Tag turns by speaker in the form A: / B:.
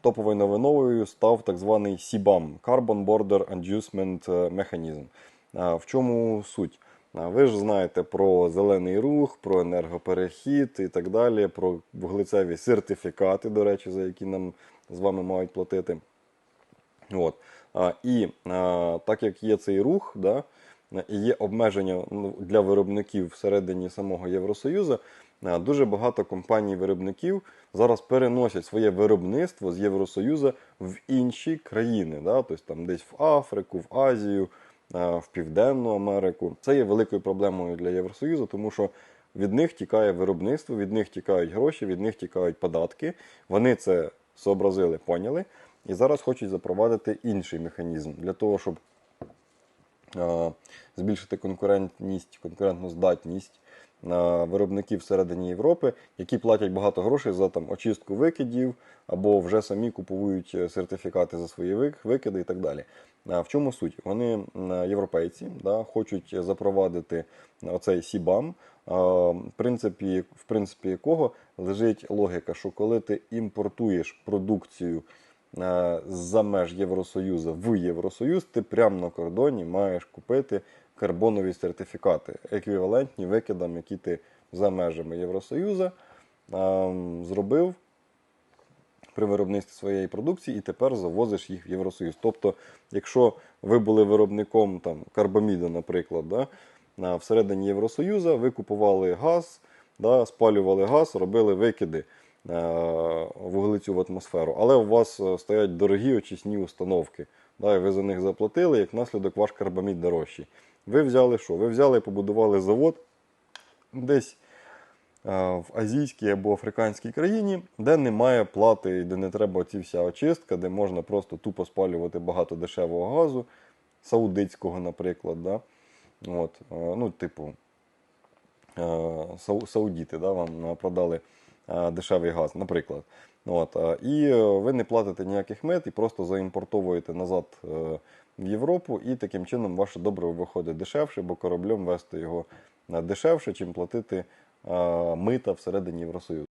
A: топовою новиною став так званий CBAM – Carbon Border Adjustment Mechanism. В чому суть? Ви ж знаєте про зелений рух, про енергоперехід і так далі, про вуглецеві сертифікати, до речі, за які нам з вами мають платити. От. І так як є цей рух, да, і є обмеження ну, для виробників всередині самого Євросоюзу, дуже багато компаній-виробників зараз переносять своє виробництво з Євросоюзу в інші країни, да, тобто там десь в Африку, в Азію, в Південну Америку. Це є великою проблемою для Євросоюзу, тому що від них тікає виробництво, від них тікають гроші, від них тікають податки. Вони це зобразили, поняли. І зараз хочуть запровадити інший механізм для того, щоб е, збільшити конкурентність, конкурентну здатність виробників всередині Європи, які платять багато грошей за там очистку викидів або вже самі купують е, сертифікати за свої викиди і так далі. В чому суть? Вони європейці да, хочуть запровадити оцей СІБАМ, в принципі, якого лежить логіка, що коли ти імпортуєш продукцію е, з-за меж Євросоюзу в Євросоюз, ти прямо на кордоні маєш купити карбонові сертифікати, еквівалентні викидам, які ти за межами Євросоюзу е, зробив при виробництві своєї продукції і тепер завозиш їх в Євросоюз. Тобто, якщо ви були виробником там, карбаміду, наприклад, да, всередині Євросоюзу, ви купували газ, да, спалювали газ, робили викиди е, вуглецю в атмосферу, але у вас е, стоять дорогі очисні установки. Да, і ви за них заплатили, як наслідок ваш карбамід дорожчий. Ви взяли що? Ви взяли і побудували завод десь е, в азійській або африканській країні, де немає плати де не треба ці вся очистка, де можна просто тупо спалювати багато дешевого газу, саудитського, наприклад. Да? От, е, ну, типу, е, сау- саудіти да, вам е, продали е, дешевий газ, наприклад. От, е, і е, ви не платите ніяких мит і просто заімпортовуєте назад е, в Європу, і таким чином ваше добриво виходить дешевше, бо кораблем вести його е, дешевше, чим платити е, мита всередині Євросоюзу.